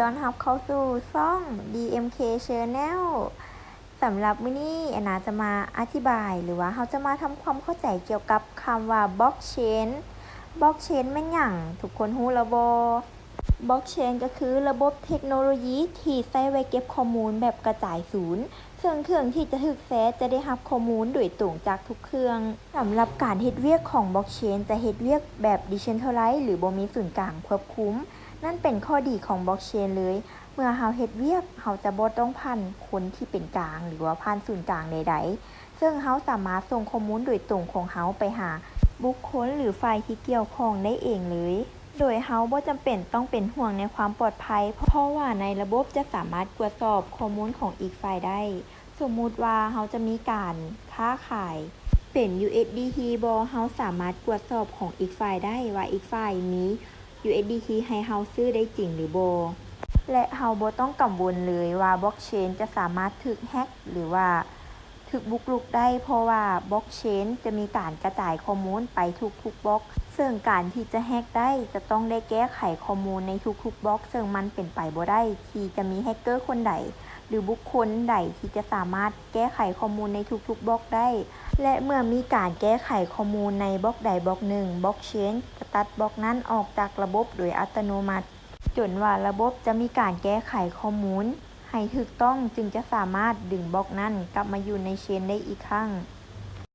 ต้อนรับเข้าสู่ช่อง DMK Channel สำหรับมื้อนี้แอนาจะมาอธิบายหรือว่าเราจะมาทำความเข้าใจเกี่ยวกับคำว่า Blockchain Blockchain แม่นหยังทุกคนฮู้แล้วบ่ Blockchain ก็คือระบบเทคโนโลยีที่ใช้ไว้เก็บข้อมูลแบบกระจายศูนย์ซึ่งเครื่องที่จะถูกแชร์จะได้รับข้อมูลโดยตรงจากทุกเครื่องสำหรับการเฮ็ดเวียกของ Blockchain จะเฮ็ดเวียกแบบ Decentralized หรือบ่มีศูนย์กลางควบคุม นั่นเป็นข้อดีของ Blockchain เลย เมื่อเราเฮ็ดเวียกเราจะบ่ต้องผ่านคนที่เป็นกลาง หรือว่าผ่านศูนย์กลางใดๆ ซึ่งเราสามารถส่งข้อมูลโดยตรงของเราไปหา บุคคลหรือฝ่ายที่เกี่ยวข้องได้เองเลย โดยเราบ่จำเป็นต้องเป็นห่วงในความปลอดภัย เพราะว่าในระบบจะสามารถตรวจสอบข้อมูลของอีกฝ่ายได้ สมมุติว่าเราจะมีการค้าขายเป็น USDT บ่เราสามารถตรวจสอบของอีกฝ่ายได้ว่าอีกฝ่ายมี USDT ให้เราซื้อได้จริงหรือโบ และเราบ่ต้องกังวลเลยว่าบล็อกเชนจะสามารถถูกแฮกหรือว่าถูกบุกรุกได้เพราะว่าบล็อกเชนจะมีการกระจายข้อมูลไปทุกๆบล็อก ซึ่งการที่จะแฮกได้จะต้องได้แก้ไขข้อมูลในทุกๆบล็อก ซึ่งมันเป็นไปบ่ได้ที่จะมีแฮกเกอร์คนใด หรือบุคคลใดที่จะสามารถแก้ไขข้อมูลในทุกๆบล็อกได้ และเมื่อมีการแก้ไขข้อมูลในบล็อกใดบล็อกหนึ่งบล็อกเชนจะตัดบล็อกนั้นออกจากระบบโดยอัตโนมัติ จนว่าระบบจะมีการแก้ไขข้อมูล ให้ถูกต้องจึงจะสามารถดึงบล็อกนั้นกลับมาอยู่ในเชนได้อีกครั้ง